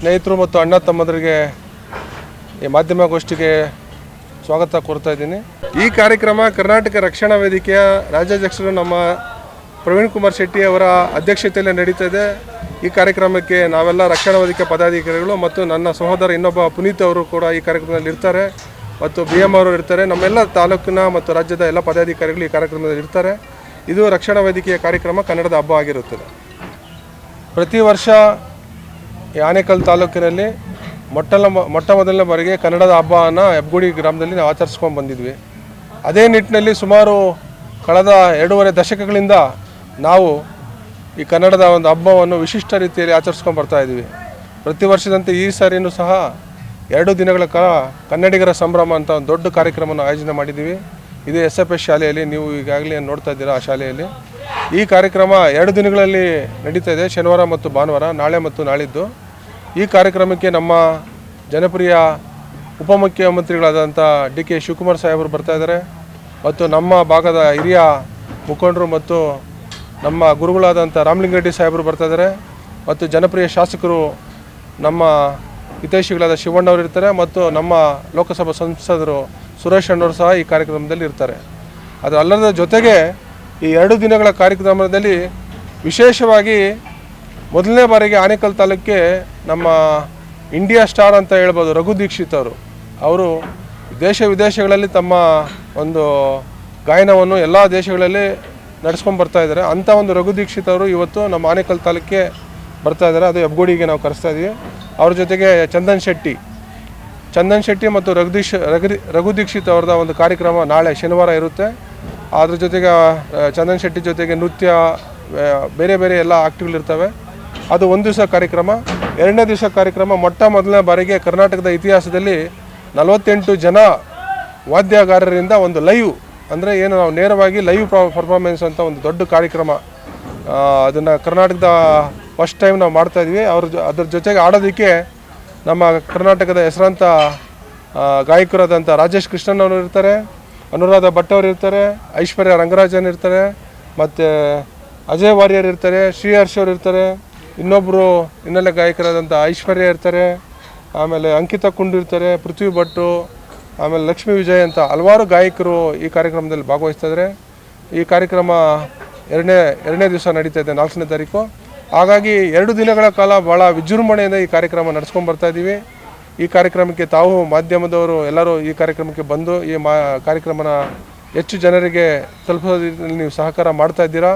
ಸ್ನೇಹಿತರು ಮತ್ತು ಅಣ್ಣ ತಮ್ಮದರಿಗೆ ಈ ಮಾಧ್ಯಮಗೋಷ್ಠಿಗೆ ಸ್ವಾಗತ ಕೋರ್ತಾ ಇದ್ದೀನಿ. ಈ ಕಾರ್ಯಕ್ರಮ ಕರ್ನಾಟಕ ರಕ್ಷಣಾ ವೇದಿಕೆಯ ರಾಜ್ಯಾಧ್ಯಕ್ಷರು ನಮ್ಮ ಪ್ರವೀಣ್ ಕುಮಾರ್ ಶೆಟ್ಟಿ ಅವರ ಅಧ್ಯಕ್ಷತೆಯಲ್ಲಿ ನಡೀತಾ ಇದೆ. ಈ ಕಾರ್ಯಕ್ರಮಕ್ಕೆ ನಾವೆಲ್ಲ ರಕ್ಷಣಾ ವೇದಿಕೆ ಪದಾಧಿಕಾರಿಗಳು ಮತ್ತು ನನ್ನ ಸಹೋದರ ಇನ್ನೊಬ್ಬ ಪುನೀತ್ ಅವರು ಕೂಡ ಈ ಕಾರ್ಯಕ್ರಮದಲ್ಲಿ ಇರ್ತಾರೆ ಮತ್ತು ಬಿ ಎಂ ಅವರು ಇರ್ತಾರೆ. ನಮ್ಮೆಲ್ಲ ತಾಲೂಕಿನ ಮತ್ತು ರಾಜ್ಯದ ಎಲ್ಲ ಪದಾಧಿಕಾರಿಗಳು ಈ ಕಾರ್ಯಕ್ರಮದಲ್ಲಿ ಇರ್ತಾರೆ. ಇದು ರಕ್ಷಣಾ ವೇದಿಕೆಯ ಕಾರ್ಯಕ್ರಮ ಕನ್ನಡದ ಹಬ್ಬ ಆಗಿರುತ್ತದೆ. ಪ್ರತಿ ವರ್ಷ ಈ ಆನೇಕಲ್ ತಾಲೂಕಿನಲ್ಲಿ ಮೊಟ್ಟಲ ಮೊಟ್ಟ ಮೊದಲನೇ ಬಾರಿಗೆ ಕನ್ನಡದ ಹಬ್ಬವನ್ನು ಹೆಬ್ಗುಡಿ ಗ್ರಾಮದಲ್ಲಿ ನಾವು ಆಚರಿಸ್ಕೊಂಡು ಬಂದಿದ್ವಿ. ಅದೇ ನಿಟ್ಟಿನಲ್ಲಿ ಸುಮಾರು ಕಳೆದ ಎರಡೂವರೆ ದಶಕಗಳಿಂದ ನಾವು ಈ ಕನ್ನಡದ ಒಂದು ಹಬ್ಬವನ್ನು ವಿಶಿಷ್ಟ ರೀತಿಯಲ್ಲಿ ಆಚರಿಸ್ಕೊಂಡು ಬರ್ತಾ ಇದ್ದೀವಿ. ಪ್ರತಿ ವರ್ಷದಂತೆ ಈ ಸಾರಿನೂ ಸಹ ಎರಡು ದಿನಗಳ ಕಾಲ ಕನ್ನಡಿಗರ ಸಂಭ್ರಮ ಅಂತ ಒಂದು ದೊಡ್ಡ ಕಾರ್ಯಕ್ರಮವನ್ನು ಆಯೋಜನೆ ಮಾಡಿದ್ದೀವಿ. ಇದು ಎಸ್ ಎಫ್ ಎಸ್ ಶಾಲೆಯಲ್ಲಿ ನೀವು ಈಗಾಗಲೇ ನೋಡ್ತಾ ಇದ್ದೀರಾ ಆ ಶಾಲೆಯಲ್ಲಿ. ಈ ಕಾರ್ಯಕ್ರಮ ಎರಡು ದಿನಗಳಲ್ಲಿ ನಡೀತಾ ಇದೆ, ಶನಿವಾರ ಮತ್ತು ಭಾನುವಾರ, ನಾಳೆ ಮತ್ತು ನಾಳಿದ್ದು. ಈ ಕಾರ್ಯಕ್ರಮಕ್ಕೆ ನಮ್ಮ ಜನಪ್ರಿಯ ಉಪಮುಖ್ಯಮಂತ್ರಿಗಳಾದಂಥ ಡಿ ಕೆ ಶಿವಕುಮಾರ್ ಸಾಹೇಬರು ಬರ್ತಾ ಇದ್ದಾರೆ. ಮತ್ತು ನಮ್ಮ ಭಾಗದ ಹಿರಿಯ ಮುಖಂಡರು ಮತ್ತು ನಮ್ಮ ಗುರುಗಳಾದಂಥ ರಾಮಲಿಂಗರೆಡ್ಡಿ ಸಾಹೇಬರು ಬರ್ತಾ ಇದ್ದಾರೆ. ಮತ್ತು ಜನಪ್ರಿಯ ಶಾಸಕರು ನಮ್ಮ ಹಿತೈಷಿಗಳಾದ ಶಿವಣ್ಣವರು ಇರ್ತಾರೆ ಮತ್ತು ನಮ್ಮ ಲೋಕಸಭಾ ಸಂಸದರು ಸುರೇಶ್ ಅಣ್ಣವರು ಸಹ ಈ ಕಾರ್ಯಕ್ರಮದಲ್ಲಿ ಇರ್ತಾರೆ. ಅದು ಅಲ್ಲದ ಜೊತೆಗೆ ಈ ಎರಡು ದಿನಗಳ ಕಾರ್ಯಕ್ರಮದಲ್ಲಿ ವಿಶೇಷವಾಗಿ ಮೊದಲನೇ ಬಾರಿಗೆ ಆನೇಕಲ್ ತಾಲೂಕಿಗೆ ನಮ್ಮ ಇಂಡಿಯಾ ಸ್ಟಾರ್ ಅಂತ ಹೇಳ್ಬೋದು ರಘು ದೀಕ್ಷಿತ್ ಅವರು. ಅವರು ದೇಶ ವಿದೇಶಗಳಲ್ಲಿ ತಮ್ಮ ಒಂದು ಗಾಯನವನ್ನು ಎಲ್ಲ ದೇಶಗಳಲ್ಲಿ ನಡೆಸ್ಕೊಂಡು ಬರ್ತಾ ಇದ್ದಾರೆ. ಅಂಥ ಒಂದು ರಘು ದೀಕ್ಷಿತ್ ಅವರು ಇವತ್ತು ನಮ್ಮ ಆನೇಕಲ್ ತಾಲೂಕಿಗೆ ಬರ್ತಾ ಇದ್ದಾರೆ. ಅದು ಹೆಬ್ಗೋಡಿಗೆ ನಾವು ಕರೆಸ್ತಾ ಇದ್ದೀವಿ ಅವ್ರ ಜೊತೆಗೆ ಚಂದನ್ ಶೆಟ್ಟಿ. ಚಂದನ್ ಶೆಟ್ಟಿ ಮತ್ತು ರಘುದೀಶ್ ರಘು ರಘು ದೀಕ್ಷಿತ್ ಅವ್ರದ್ದು ಒಂದು ಕಾರ್ಯಕ್ರಮ ನಾಳೆ ಶನಿವಾರ ಇರುತ್ತೆ. ಅದ್ರ ಜೊತೆಗೆ ಚಂದನ್ ಶೆಟ್ಟಿ ಜೊತೆಗೆ ನೃತ್ಯ ಬೇರೆ ಬೇರೆ ಎಲ್ಲ ಆಕ್ಟಿವ್ಗಳಿರ್ತವೆ ಅದು ಒಂದು ದಿವಸ ಕಾರ್ಯಕ್ರಮ, ಎರಡನೇ ದಿವಸ ಕಾರ್ಯಕ್ರಮ, ಮೊಟ್ಟ ಮೊದಲನೇ ಬಾರಿಗೆ ಕರ್ನಾಟಕದ ಇತಿಹಾಸದಲ್ಲಿ ನಲವತ್ತೆಂಟು ಜನ ವಾದ್ಯಗಾರರಿಂದ ಒಂದು ಲೈವ್ ಅಂದರೆ ಏನು ನಾವು ನೇರವಾಗಿ ಲೈವ್ ಪರ್ಫಾರ್ಮೆನ್ಸ್ ಅಂತ ಒಂದು ದೊಡ್ಡ ಕಾರ್ಯಕ್ರಮ ಅದನ್ನು ಕರ್ನಾಟಕದ ಫಸ್ಟ್ ಟೈಮ್ ನಾವು ಮಾಡ್ತಾ ಇದ್ವಿ. ಅವ್ರ ಅದ್ರ ಜೊತೆಗೆ ಆಡೋದಕ್ಕೆ ನಮ್ಮ ಕರ್ನಾಟಕದ ಹೆಸರಾಂತ ಗಾಯಕರಾದಂಥ ರಾಜೇಶ್ ಕೃಷ್ಣನ್ ಅವರು ಇರ್ತಾರೆ. ಅನುರಾಧ ಭಟ್ ಅವರು ಇರ್ತಾರೆ, ಐಶ್ವರ್ಯ ರಂಗರಾಜನ್ ಇರ್ತಾರೆ, ಮತ್ತು ಅಜಯ್ ವಾರಿಯರ್ ಇರ್ತಾರೆ ಶ್ರೀ ಹರ್ಷ್ ಇರ್ತಾರೆ ಇನ್ನೊಬ್ಬರು ಹಿನ್ನೆಲೆ ಗಾಯಕರಾದಂಥ ಐಶ್ವರ್ಯ ಇರ್ತಾರೆ, ಆಮೇಲೆ ಅಂಕಿತಾ ಕುಂಡು ಇರ್ತಾರೆ, ಪೃಥ್ವಿ ಭಟ್ಟು, ಆಮೇಲೆ ಲಕ್ಷ್ಮೀ ವಿಜಯ್ ಅಂತ ಹಲವಾರು ಗಾಯಕರು ಈ ಕಾರ್ಯಕ್ರಮದಲ್ಲಿ ಭಾಗವಹಿಸ್ತಿದ್ದಾರೆ ಈ ಕಾರ್ಯಕ್ರಮ ಎರಡನೇ ಎರಡನೇ ದಿವಸ ನಡೀತಾ ಇದೆ, ನಾಲ್ಕನೇ ತಾರೀಕು. ಹಾಗಾಗಿ ಎರಡು ದಿನಗಳ ಕಾಲ ಭಾಳ ವಿಜೃಂಭಣೆಯಿಂದ ಈ ಕಾರ್ಯಕ್ರಮ ನಡೆಸ್ಕೊಂಡು ಬರ್ತಾ ಇದ್ದೀವಿ ಈ ಕಾರ್ಯಕ್ರಮಕ್ಕೆ ತಾವು ಮಾಧ್ಯಮದವರು ಎಲ್ಲರೂ ಈ ಕಾರ್ಯಕ್ರಮಕ್ಕೆ ಬಂದು ಈ ಮಾ ಕಾರ್ಯಕ್ರಮನ ಹೆಚ್ಚು ಜನರಿಗೆ ತಲುಪೋದ್ರಲ್ಲಿ ನೀವು ಸಹಕಾರ ಮಾಡ್ತಾ ಇದ್ದೀರಾ?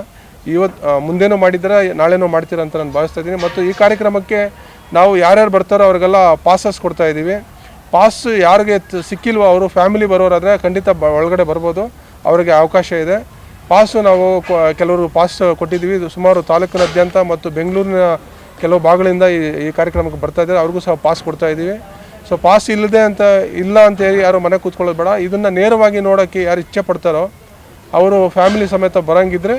ಇವತ್ತು ಮುಂದೇನೂ ಮಾಡಿದ್ದೀರಾ? ನಾಳೆನೂ ಮಾಡ್ತೀರಾ ಅಂತ ನಾನು ಭಾವಿಸ್ತಾ ಇದ್ದೀನಿ. ಮತ್ತು ಈ ಕಾರ್ಯಕ್ರಮಕ್ಕೆ ನಾವು ಯಾರ್ಯಾರು ಬರ್ತಾರೋ ಅವ್ರಿಗೆಲ್ಲ ಪಾಸಸ್ ಕೊಡ್ತಾ ಇದ್ದೀವಿ. ಪಾಸ್ ಯಾರಿಗೆ ಸಿಕ್ಕಿಲ್ವೋ ಅವರು ಫ್ಯಾಮಿಲಿ ಬರೋರಾದರೆ ಖಂಡಿತ ಬ, ಒಳಗಡೆ ಬರ್ಬೋದು. ಅವರಿಗೆ ಅವಕಾಶ ಇದೆ. ಪಾಸು ನಾವು ಕೆಲವರು ಪಾಸ್ ಕೊಟ್ಟಿದ್ದೀವಿ. ಸುಮಾರು ತಾಲೂಕಿನಾದ್ಯಂತ ಮತ್ತು ಬೆಂಗಳೂರಿನ ಕೆಲವು ಭಾಗಗಳಿಂದ ಈ ಕಾರ್ಯಕ್ರಮಕ್ಕೆ ಬರ್ತಾ ಇದ್ದಾರೆ. ಅವ್ರಿಗೂ ಸಹ ಪಾಸ್ ಕೊಡ್ತಾ ಇದ್ದೀವಿ. ಸೊ ಪಾಸ್ ಇಲ್ಲದೆ ಅಂತ, ಇಲ್ಲ ಅಂತ ಹೇಳಿ ಯಾರು ಮನೆ ಕೂತ್ಕೊಳ್ಳೋದು ಬೇಡ. ಇದನ್ನು ನೇರವಾಗಿ ನೋಡೋಕ್ಕೆ ಯಾರು ಇಚ್ಛೆ ಪಡ್ತಾರೋ, ಅವರು ಫ್ಯಾಮಿಲಿ ಸಮೇತ ಬರೋಂಗಿದ್ರೆ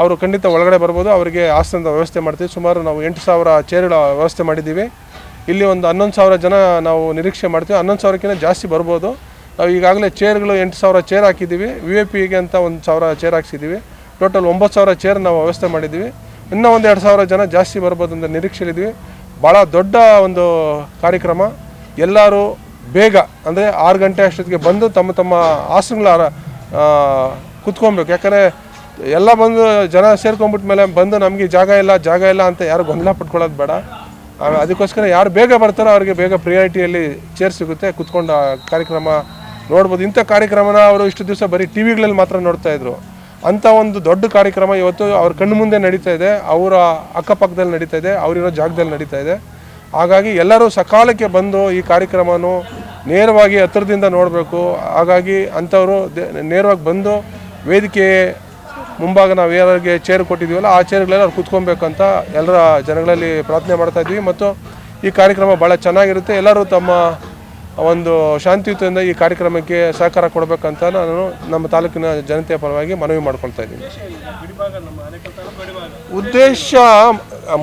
ಅವರು ಖಂಡಿತ ಒಳಗಡೆ ಬರ್ಬೋದು. ಅವರಿಗೆ ಆಸನದ ವ್ಯವಸ್ಥೆ ಮಾಡ್ತೀವಿ. ಸುಮಾರು ನಾವು ಎಂಟು ಸಾವಿರ ಚೇರ್ಗಳ ವ್ಯವಸ್ಥೆ ಮಾಡಿದ್ದೀವಿ. ಇಲ್ಲಿ ಒಂದು ಹನ್ನೊಂದು ಸಾವಿರ ಜನ ನಾವು ನಿರೀಕ್ಷೆ ಮಾಡ್ತೀವಿ. ಹನ್ನೊಂದು ಸಾವಿರಕ್ಕಿಂತ ಜಾಸ್ತಿ ಬರ್ಬೋದು. ನಾವು ಈಗಾಗಲೇ ಚೇರ್ಗಳು ಎಂಟು ಸಾವಿರ ಚೇರ್ ಹಾಕಿದ್ದೀವಿ. ವಿ ಎ ಪಿಗೆ ಅಂತ ಒಂದು ಸಾವಿರ ಚೇರ್ ಹಾಕ್ಸಿದ್ದೀವಿ. ಟೋಟಲ್ ಒಂಬತ್ತು ಸಾವಿರ ಚೇರ್ ನಾವು ವ್ಯವಸ್ಥೆ ಮಾಡಿದ್ದೀವಿ. ಇನ್ನೂ ಒಂದು ಎರಡು ಸಾವಿರ ಜನ ಜಾಸ್ತಿ ಬರ್ಬೋದು ಅಂತ ನಿರೀಕ್ಷೆಯಲ್ಲಿದ್ದೀವಿ. ಭಾಳ ದೊಡ್ಡ ಒಂದು ಕಾರ್ಯಕ್ರಮ. ಎಲ್ಲರೂ ಬೇಗ, ಅಂದರೆ ಆರು ಗಂಟೆ ಅಷ್ಟೊತ್ತಿಗೆ ಬಂದು ತಮ್ಮ ತಮ್ಮ ಆಸನಗಳ ಕುತ್ಕೊಬೇಕು ಯಾಕಂದರೆ ಎಲ್ಲ ಬಂದು ಜನ ಸೇರ್ಕೊಂಡ್ಬಿಟ್ಟ ಮೇಲೆ ಬಂದು ನಮಗೆ ಜಾಗ ಇಲ್ಲ ಜಾಗ ಇಲ್ಲ ಅಂತ ಯಾರು ಗೊಂದಲ ಪಟ್ಕೊಳ್ಳೋದು ಬೇಡ. ಅದಕ್ಕೋಸ್ಕರ ಯಾರು ಬೇಗ ಬರ್ತಾರೋ ಅವ್ರಿಗೆ ಬೇಗ ಪ್ರಿಯಾರಿಟಿಯಲ್ಲಿ ಚೇರ್ ಸಿಗುತ್ತೆ. ಕುತ್ಕೊಂಡು ಕಾರ್ಯಕ್ರಮ ನೋಡ್ಬೋದು. ಇಂಥ ಕಾರ್ಯಕ್ರಮನ ಅವರು ಇಷ್ಟು ದಿವಸ ಬರೀ ಟಿ ವಿಗಳಲ್ಲಿ ಮಾತ್ರ ನೋಡ್ತಾ ಇದ್ರು. ಅಂಥ ಒಂದು ದೊಡ್ಡ ಕಾರ್ಯಕ್ರಮ ಇವತ್ತು ಅವ್ರ ಕಣ್ಣು ಮುಂದೆ ನಡೀತಾ ಇದೆ, ಅವರ ಅಕ್ಕಪಕ್ಕದಲ್ಲಿ ನಡೀತಾ ಇದೆ, ಅವರಿರೋ ಜಾಗದಲ್ಲಿ ನಡೀತಾ ಇದೆ. ಹಾಗಾಗಿ ಎಲ್ಲರೂ ಸಕಾಲಕ್ಕೆ ಬಂದು ಈ ಕಾರ್ಯಕ್ರಮವನ್ನು ನೇರವಾಗಿ ಹತ್ತಿರದಿಂದ ನೋಡಬೇಕು. ಹಾಗಾಗಿ ಅಂಥವರು ನೇರವಾಗಿ ಬಂದು ವೇದಿಕೆ ಮುಂಭಾಗ ನಾವು ಯಾರಿಗೆ ಚೇರ್ ಕೊಟ್ಟಿದ್ದೀವಲ್ಲ ಆ ಚೇರ್ಗಳೆಲ್ಲ ಅವ್ರು ಕುತ್ಕೊಬೇಕು ಅಂತ ಎಲ್ಲರ ಜನಗಳಲ್ಲಿ ಪ್ರಾರ್ಥನೆ ಮಾಡ್ತಾ ಇದ್ವಿ ಮತ್ತು ಈ ಕಾರ್ಯಕ್ರಮ ಭಾಳ ಚೆನ್ನಾಗಿರುತ್ತೆ. ಎಲ್ಲರೂ ತಮ್ಮ ಒಂದು ಶಾಂತಿಯುತದಿಂದ ಈ ಕಾರ್ಯಕ್ರಮಕ್ಕೆ ಸಹಕಾರ ಕೊಡಬೇಕಂತ ನಾನು ನಮ್ಮ ತಾಲೂಕಿನ ಜನತೆಯ ಪರವಾಗಿ ಮನವಿ ಮಾಡ್ಕೊಳ್ತಾ ಇದ್ದೀನಿ. ಉದ್ದೇಶ,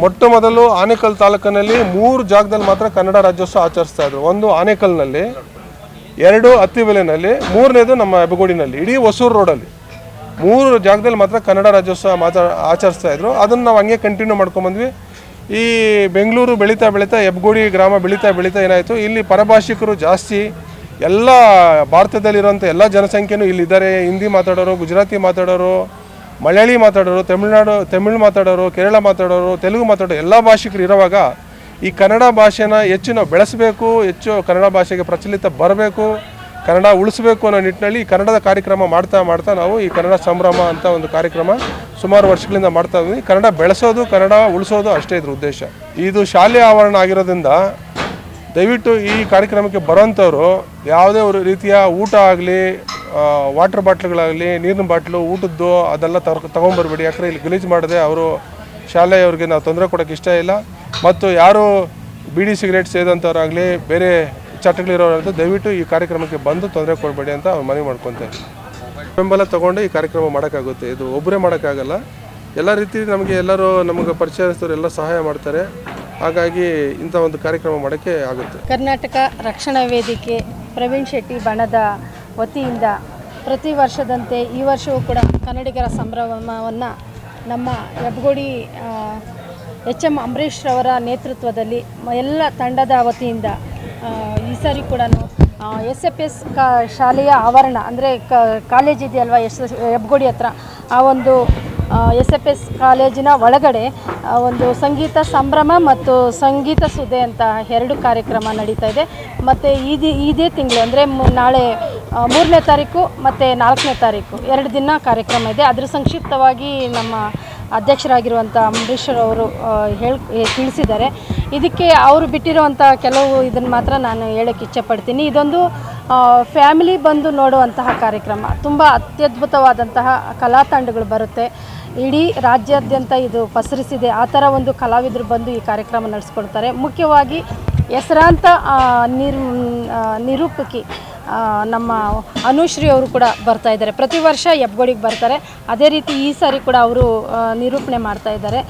ಮೊಟ್ಟ ಮೊದಲು ಆನೇಕಲ್ ತಾಲೂಕಿನಲ್ಲಿ ಮೂರು ಜಾಗದಲ್ಲಿ ಮಾತ್ರ ಕನ್ನಡ ರಾಜ್ಯೋತ್ಸವ ಆಚರಿಸ್ತಾ ಇದ್ರು. ಒಂದು ಆನೇಕಲ್ನಲ್ಲಿ, ಎರಡು ಅತ್ತಿಬೆಲೆನಲ್ಲಿ, ಮೂರನೇದು ನಮ್ಮ ಹೆಬ್ಬಗೋಡಿನಲ್ಲಿ, ಇಡೀ ಹೊಸೂರು ರೋಡಲ್ಲಿ. ಮೂರು ಜಾಗದಲ್ಲಿ ಮಾತ್ರ ಕನ್ನಡ ರಾಜ್ಯೋತ್ಸವ ಮಾತಾ ಆಚರಿಸ್ತಾ ಇದ್ರು. ಅದನ್ನು ನಾವು ಹಂಗೆ ಕಂಟಿನ್ಯೂ ಮಾಡ್ಕೊಂಬಂದ್ವಿ ಈ ಬೆಂಗಳೂರು ಬೆಳೀತಾ ಬೆಳೀತಾ ಹೆಬ್ಗೋಡಿ ಗ್ರಾಮ ಬೆಳೀತಾ ಬೆಳೀತಾ ಏನಾಯಿತು? ಇಲ್ಲಿ ಪರಭಾಷಿಕರು ಜಾಸ್ತಿ ಎಲ್ಲ ಭಾರತದಲ್ಲಿರುವಂಥ ಎಲ್ಲ ಜನಸಂಖ್ಯೆನೂ ಇಲ್ಲಿದ್ದಾರೆ. ಹಿಂದಿ ಮಾತಾಡೋರು, ಗುಜರಾತಿ ಮಾತಾಡೋರು, ಮಲಯಾಳಿ ಮಾತಾಡೋರು, ತಮಿಳ್ನಾಡು, ತಮಿಳು ಮಾತಾಡೋರು, ಕೇರಳ ಮಾತಾಡೋರು, ತೆಲುಗು ಮಾತಾಡೋರು ಎಲ್ಲ ಭಾಷಿಕರು ಇರುವಾಗ ಈ ಕನ್ನಡ ಭಾಷೆನ ಹೆಚ್ಚು ನಾವು ಬೆಳೆಸಬೇಕು, ಹೆಚ್ಚು ಕನ್ನಡ ಭಾಷೆಗೆ ಪ್ರಚಲಿತ ಬರಬೇಕು, ಕನ್ನಡ ಉಳಿಸ್ಬೇಕು ಅನ್ನೋ ನಿಟ್ಟಿನಲ್ಲಿ ಕನ್ನಡದ ಕಾರ್ಯಕ್ರಮ ಮಾಡ್ತಾ ಮಾಡ್ತಾ ನಾವು ಈ ಕನ್ನಡ ಸಂಭ್ರಮ ಅಂತ ಒಂದು ಕಾರ್ಯಕ್ರಮ ಸುಮಾರು ವರ್ಷಗಳಿಂದ ಮಾಡ್ತಾ ಇದ್ದೀನಿ. ಕನ್ನಡ ಬೆಳೆಸೋದು, ಕನ್ನಡ ಉಳಿಸೋದು ಅಷ್ಟೇ ಇದ್ರ ಉದ್ದೇಶ. ಇದು ಶಾಲೆ ಆವರಣ ಆಗಿರೋದ್ರಿಂದ ದಯವಿಟ್ಟು ಈ ಕಾರ್ಯಕ್ರಮಕ್ಕೆ ಬರೋಂಥವ್ರು ಯಾವುದೇ ರೀತಿಯ ಊಟ ಆಗಲಿ ವಾಟರ್ ಬಾಟ್ಲ್ಗಳಾಗಲಿ, ನೀರಿನ ಬಾಟ್ಲು, ಊಟದ್ದು ಅದೆಲ್ಲ ತರ್, ತೊಗೊಂಬರ್ಬೇಡಿ. ಯಾಕಂದರೆ ಇಲ್ಲಿ ಗಲೀಜು ಮಾಡದೆ ಅವರು ಶಾಲೆಯವ್ರಿಗೆ ನಾವು ತೊಂದರೆ ಕೊಡೋಕೆ ಇಷ್ಟ ಇಲ್ಲ. ಮತ್ತು ಯಾರು ಬೀಡಿ ಸಿಗರೇಟ್ ಸೇದಂಥವ್ರಾಗಲಿ, ಬೇರೆ ಚಟಗಳಿರೋರಂತೂ ದಯವಿಟ್ಟು ಈ ಕಾರ್ಯಕ್ರಮಕ್ಕೆ ಬಂದು ತೊಂದರೆ ಕೊಡಬೇಡಿ ಅಂತ ಅವ್ರು ಮನವಿ ಮಾಡ್ಕೊತಾರೆ ಬೆಂಬಲ ತಗೊಂಡು ಈ ಕಾರ್ಯಕ್ರಮ ಮಾಡೋಕ್ಕಾಗುತ್ತೆ. ಇದು ಒಬ್ಬರೇ ಮಾಡೋಕ್ಕಾಗಲ್ಲ. ಎಲ್ಲ ರೀತಿ ನಮಗೆ ಎಲ್ಲರೂ ನಮಗೆ ಪರಿಚಯಸ್ಥರು ಎಲ್ಲ ಸಹಾಯ ಮಾಡ್ತಾರೆ. ಹಾಗಾಗಿ ಇಂಥ ಒಂದು ಕಾರ್ಯಕ್ರಮ ಮಾಡೋಕ್ಕೆ ಆಗುತ್ತೆ. ಕರ್ನಾಟಕ ರಕ್ಷಣಾ ವೇದಿಕೆ ಪ್ರವೀಣ್ ಶೆಟ್ಟಿ ಬಣದ ವತಿಯಿಂದ ಪ್ರತಿ ವರ್ಷದಂತೆ ಈ ವರ್ಷವೂ ಕೂಡ ಕನ್ನಡಿಗರ ಸಂಭ್ರಮವನ್ನು ನಮ್ಮ ಹೆಬ್ಗೋಡಿ ಎಚ್ ಎಂ ಅಂಬರೀಶ್ರವರ ನೇತೃತ್ವದಲ್ಲಿ ಎಲ್ಲ ತಂಡದ ವತಿಯಿಂದ ಈ ಸಾರಿ ಕೂಡ ಎಸ್ ಎಫ್ ಎಸ್ ಕ, ಶಾಲೆಯ ಆವರಣ, ಅಂದರೆ ಕ, ಕಾಲೇಜ್ ಇದೆಯಲ್ವ ಎಸ್, ಹೆಬ್ಗೋಡಿ ಹತ್ರ? ಆ ಒಂದು ಎಸ್ ಎಫ್ ಎಸ್ ಕಾಲೇಜಿನ ಒಳಗಡೆ ಒಂದು ಸಂಗೀತ ಸಂಭ್ರಮ ಮತ್ತು ಸಂಗೀತ ಸುದೆ ಅಂತ ಎರಡು ಕಾರ್ಯಕ್ರಮ ನಡೀತಾ ಇದೆ. ಮತ್ತು ಇದೇ ಇದೇ ತಿಂಗಳು, ಅಂದರೆ ನಾಳೆ ಮೂರನೇ ತಾರೀಕು ಮತ್ತು ನಾಲ್ಕನೇ ತಾರೀಕು, ಎರಡು ದಿನ ಕಾರ್ಯಕ್ರಮ ಇದೆ. ಅದರ ಸಂಕ್ಷಿಪ್ತವಾಗಿ ನಮ್ಮ ಅಧ್ಯಕ್ಷರಾಗಿರುವಂಥ ಅವರು ಹೇಳಿ ತಿಳಿಸಿದ್ದಾರೆ. ಇದಕ್ಕೆ ಅವರು ಬಿಟ್ಟಿರುವಂಥ ಕೆಲವು ಇದನ್ನು ಮಾತ್ರ ನಾನು ಹೇಳೋಕ್ಕೆ ಇಚ್ಛೆಪಡ್ತೀನಿ. ಇದೊಂದು ಫ್ಯಾಮಿಲಿ ಬಂದು ನೋಡುವಂತಹ ಕಾರ್ಯಕ್ರಮ. ತುಂಬ ಅತ್ಯದ್ಭುತವಾದಂತಹ ಕಲಾ ತಂಡಗಳು ಬರುತ್ತೆ. ಇಡೀ ರಾಜ್ಯಾದ್ಯಂತ ಇದು ಪಸರಿಸಿದೆ. ಆ ಥರ ಒಂದು ಕಲಾವಿದರು ಬಂದು ಈ ಕಾರ್ಯಕ್ರಮ ನಡೆಸ್ಕೊಳ್ತಾರೆ ಮುಖ್ಯವಾಗಿ ಹೆಸರಾಂತ ನಿರ್ ನಿರೂಪಕಿ ನಮ್ಮ ಅನುಶ್ರೀ ಅವರು ಕೂಡ ಬರ್ತಾ ಇದ್ದಾರೆ. ಪ್ರತಿ ವರ್ಷ ಹೆಬ್ಗೋಡಿಗೆ ಬರ್ತಾರೆ. ಅದೇ ರೀತಿ ಈ ಸಾರಿ ಕೂಡ ಅವರು ನಿರೂಪಣೆ ಮಾಡ್ತಾ ಇದ್ದಾರೆ.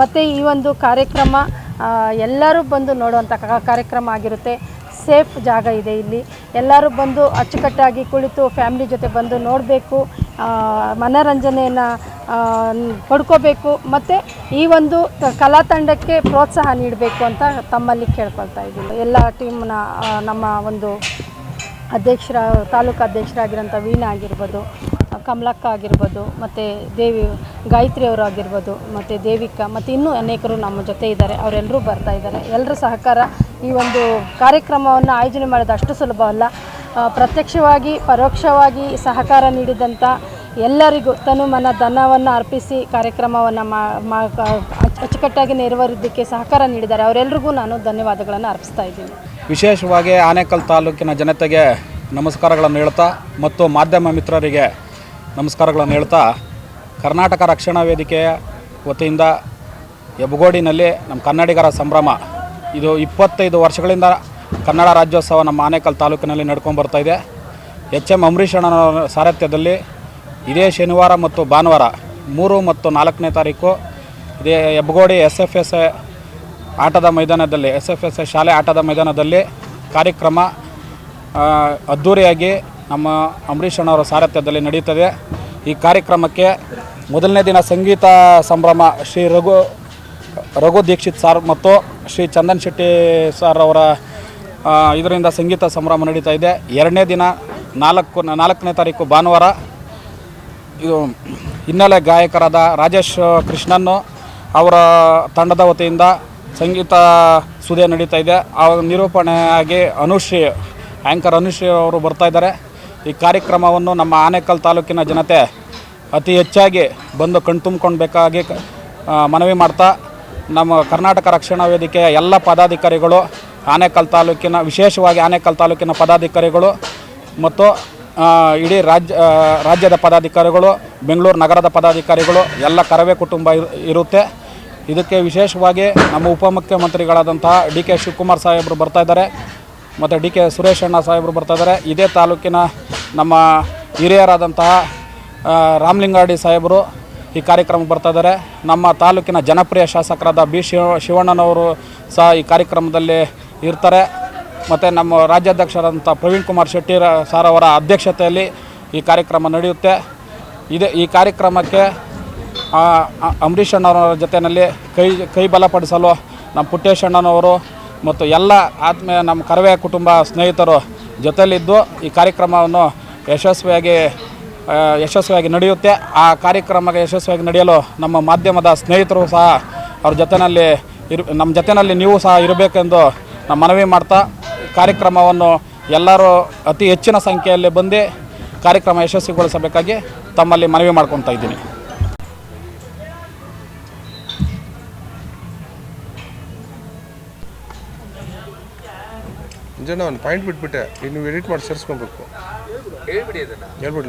ಮತ್ತು ಈ ಒಂದು ಕಾರ್ಯಕ್ರಮ ಎಲ್ಲರೂ ಬಂದು ನೋಡುವಂಥ ಕಾರ್ಯಕ್ರಮ ಆಗಿರುತ್ತೆ. ಸೇಫ್ ಜಾಗ ಇದೆ ಇಲ್ಲಿ. ಎಲ್ಲರೂ ಬಂದು ಅಚ್ಚುಕಟ್ಟಾಗಿ ಕುಳಿತು ಫ್ಯಾಮಿಲಿ ಜೊತೆ ಬಂದು ನೋಡಬೇಕು. ಮನೋರಂಜನೆಯನ್ನು ಪಡ್ಕೋಬೇಕು. ಮತ್ತು ಈ ಒಂದು ಕಲಾ ತಂಡಕ್ಕೆ ಪ್ರೋತ್ಸಾಹ ನೀಡಬೇಕು ಅಂತ ತಮ್ಮಲ್ಲಿ ಕೇಳ್ಕೊಳ್ತಾ ಇದ್ದೀನಿ. ಎಲ್ಲ ಟೀಮ್ನ ನಮ್ಮ ಒಂದು ಅಧ್ಯಕ್ಷರ, ತಾಲೂಕು ಅಧ್ಯಕ್ಷರಾಗಿರೋಂಥ ವೀಣಾ ಆಗಿರ್ಬೋದು ಕಮಲಕ್ಕ ಆಗಿರ್ಬೋದು, ಮತ್ತು ದೇವಿ ಗಾಯತ್ರಿ ಅವರು ಆಗಿರ್ಬೋದು, ಮತ್ತು ದೇವಿಕಾ, ಮತ್ತು ಇನ್ನೂ ಅನೇಕರು ನಮ್ಮ ಜೊತೆ ಇದ್ದಾರೆ. ಅವರೆಲ್ಲರೂ ಬರ್ತಾ ಇದ್ದಾರೆ. ಎಲ್ಲರ ಸಹಕಾರ ಈ ಒಂದು ಕಾರ್ಯಕ್ರಮವನ್ನು ಆಯೋಜನೆ ಮಾಡೋದು ಅಷ್ಟು ಸುಲಭ ಅಲ್ಲ. ಪ್ರತ್ಯಕ್ಷವಾಗಿ, ಪರೋಕ್ಷವಾಗಿ ಸಹಕಾರ ನೀಡಿದಂಥ ಎಲ್ಲರಿಗೂ ತನು ಮನ ಧನವನ್ನು ಅರ್ಪಿಸಿ ಕಾರ್ಯಕ್ರಮವನ್ನು ಮಾ ಮಾ, ಅಚ್ಚ- ಅಚ್ಚುಕಟ್ಟಾಗಿ ನೆರವೇರಿದ್ದಕ್ಕೆ ಸಹಕಾರ ನೀಡಿದ್ದಾರೆ. ಅವರೆಲ್ಲರಿಗೂ ನಾನು ಧನ್ಯವಾದಗಳನ್ನು ಅರ್ಪಿಸ್ತಾ ಇದ್ದೀನಿ. ವಿಶೇಷವಾಗಿ ಆನೇಕಲ್ ತಾಲೂಕಿನ ಜನತೆಗೆ ನಮಸ್ಕಾರಗಳನ್ನು ಹೇಳ್ತಾ ಮತ್ತು ಮಾಧ್ಯಮ ಮಿತ್ರರಿಗೆ ನಮಸ್ಕಾರಗಳನ್ನು ಹೇಳ್ತಾ ಕರ್ನಾಟಕ ರಕ್ಷಣಾ ವೇದಿಕೆಯ ವತಿಯಿಂದ ಹೆಬ್ಬಗೋಡಿನಲ್ಲಿ ನಮ್ಮ ಕನ್ನಡಿಗರ ಸಂಭ್ರಮ. ಇದು ಇಪ್ಪತ್ತೈದು ವರ್ಷಗಳಿಂದ ಕನ್ನಡ ರಾಜ್ಯೋತ್ಸವ ನಮ್ಮ ಆನೇಕಲ್ ತಾಲೂಕಿನಲ್ಲಿ ನಡ್ಕೊಂಡು ಇದೆ. ಎಚ್ ಎಂ ಅಂಬರೀಷ್ ಸಾರಥ್ಯದಲ್ಲಿ ಇದೇ ಶನಿವಾರ ಮತ್ತು ಭಾನುವಾರ ಮೂರು ಮತ್ತು ನಾಲ್ಕನೇ ತಾರೀಕು ಇದೇ ಹೆಬ್ಬಗೋಡಿ ಎಸ್ ಎಫ್ ಎಸ್ ಆಟದ ಮೈದಾನದಲ್ಲಿ ಎಸ್ ಎಫ್ ಎಸ್ ಶಾಲೆ ಆಟದ ಮೈದಾನದಲ್ಲಿ ಕಾರ್ಯಕ್ರಮ ಅದ್ದೂರಿಯಾಗಿ ನಮ್ಮ ಅಂಬರೀಷ್ ಅಣ್ಣವರ ಸಾರಥ್ಯದಲ್ಲಿ ನಡೆಯುತ್ತದೆ. ಈ ಕಾರ್ಯಕ್ರಮಕ್ಕೆ ಮೊದಲನೇ ದಿನ ಸಂಗೀತ ಸಂಭ್ರಮ ಶ್ರೀ ರಘು ರಘು ದೀಕ್ಷಿತ್ ಸಾರ್ ಮತ್ತು ಶ್ರೀ ಚಂದನ್ ಶೆಟ್ಟಿ ಸರ್ ಅವರ ಇದರಿಂದ ಸಂಗೀತ ಸಂಭ್ರಮ ನಡೀತಾ ಇದೆ. ಎರಡನೇ ದಿನ ನಾಲ್ಕು, ನಾಲ್ಕನೇ ತಾರೀಕು ಭಾನುವಾರ ಇದು ಹಿನ್ನೆಲೆ ಗಾಯಕರಾದ ರಾಜೇಶ್ ಕೃಷ್ಣನ್ನು ಅವರ ತಂಡದ ವತಿಯಿಂದ ಸಂಗೀತ ಸುದೆ ನಡೀತಾ ಇದೆ. ಆ ನಿರೂಪಣೆಯಾಗಿ ಅನುಶ್ರೀ ಆ್ಯಂಕರ್ ಅನುಶ್ರೀ ಅವರು ಬರ್ತಾ ಇದ್ದಾರೆ. ಈ ಕಾರ್ಯಕ್ರಮವನ್ನು ನಮ್ಮ ಆನೇಕಲ್ ತಾಲೂಕಿನ ಜನತೆ ಅತಿ ಹೆಚ್ಚಾಗಿ ಬಂದು ಕಣ್ತುಂಬ್ಕೊಳ್ಬೇಕಾಗಿ ಮನವಿ ಮಾಡ್ತಾ, ನಮ್ಮ ಕರ್ನಾಟಕ ರಕ್ಷಣಾ ವೇದಿಕೆಯ ಎಲ್ಲ ಪದಾಧಿಕಾರಿಗಳು, ಆನೇಕಲ್ ತಾಲೂಕಿನ, ವಿಶೇಷವಾಗಿ ಆನೇಕಲ್ ತಾಲೂಕಿನ ಪದಾಧಿಕಾರಿಗಳು ಮತ್ತು ಇಡೀ ರಾಜ್ಯ ರಾಜ್ಯದ ಪದಾಧಿಕಾರಿಗಳು, ಬೆಂಗಳೂರು ನಗರದ ಪದಾಧಿಕಾರಿಗಳು, ಎಲ್ಲ ಕರವೇ ಕುಟುಂಬ ಇರು- ಇರುತ್ತೆ. ಇದಕ್ಕೆ ವಿಶೇಷವಾಗಿ ನಮ್ಮ ಉಪಮುಖ್ಯಮಂತ್ರಿಗಳಾದಂತಹ ಡಿ ಕೆ ಶಿವಕುಮಾರ್ ಸಾಹೇಬರು ಬರ್ತಾ ಇದ್ದಾರೆ ಮತ್ತು ಡಿ ಕೆ ಸುರೇಶ್ ಅಣ್ಣ ಸಾಹೇಬರು ಬರ್ತಾ ಇದ್ದಾರೆ. ಇದೇ ತಾಲೂಕಿನ ನಮ್ಮ ಹಿರಿಯರಾದಂತಹ ರಾಮಲಿಂಗಾಡಿ ಸಾಹೇಬರು ಈ ಕಾರ್ಯಕ್ರಮಕ್ಕೆ ಬರ್ತಾ ಇದ್ದಾರೆ. ನಮ್ಮ ತಾಲೂಕಿನ ಜನಪ್ರಿಯ ಶಾಸಕರಾದ ಬಿ ಶಿವ, ಶಿವಣ್ಣನವರು ಸಹ ಈ ಕಾರ್ಯಕ್ರಮದಲ್ಲಿ ಇರ್ತಾರೆ. ಮತ್ತು ನಮ್ಮ ರಾಜ್ಯಾಧ್ಯಕ್ಷರಾದಂಥ ಪ್ರವೀಣ್ ಕುಮಾರ್ ಶೆಟ್ಟಿ ಸಾರ್ ಅವರ ಅಧ್ಯಕ್ಷತೆಯಲ್ಲಿ ಈ ಕಾರ್ಯಕ್ರಮ ನಡೆಯುತ್ತೆ. ಇದೆ, ಈ ಕಾರ್ಯಕ್ರಮಕ್ಕೆ ಅಂಬರೀಷ್ ಅಣ್ಣವರ ಜೊತೆಯಲ್ಲಿ ಕೈ ಕೈ ಬಲಪಡಿಸಲು ನಮ್ಮ ಪುಟ್ಟೇಶ್ ಅಣ್ಣನವರು ಮತ್ತು ಎಲ್ಲ ಆತ್ಮೀಯ ನಮ್ಮ ಕರವೇ ಕುಟುಂಬ ಸ್ನೇಹಿತರು ಜೊತೆಯಲ್ಲಿದ್ದು ಈ ಕಾರ್ಯಕ್ರಮವನ್ನು ಯಶಸ್ವಿಯಾಗಿ ಯಶಸ್ವಿಯಾಗಿ ನಡೆಯುತ್ತೆ. ಆ ಕಾರ್ಯಕ್ರಮ ಯಶಸ್ವಿಯಾಗಿ ನಡೆಯಲು ನಮ್ಮ ಮಾಧ್ಯಮದ ಸ್ನೇಹಿತರು ಸಹ ಅವ್ರ ಜೊತೆಯಲ್ಲಿ ಇರು, ನಮ್ಮ ಜೊತೆಯಲ್ಲಿ ನೀವು ಸಹ ಇರಬೇಕೆಂದು ನಾನು ಮನವಿ ಮಾಡ್ತಾ ಕಾರ್ಯಕ್ರಮವನ್ನು ಎಲ್ಲರೂ ಅತಿ ಹೆಚ್ಚಿನ ಸಂಖ್ಯೆಯಲ್ಲಿ ಬಂದು ಕಾರ್ಯಕ್ರಮ ಯಶಸ್ವಿಗೊಳಿಸಬೇಕಾಗಿ ತಮ್ಮಲ್ಲಿ ಮನವಿ ಮಾಡ್ಕೊತಾ ಇದ್ದೀನಿ. ನಿಜ ಒಂದು ಪಾಯಿಂಟ್ ಬಿಟ್ಬಿಟ್ಟೆ. ಇನ್ನು ಎಡಿಟ್ ಮಾಡಿ ಸೇರಿಸ್ಕೊಬೇಕು. ಹೇಳ್ಬಿಡ್ಲಾ?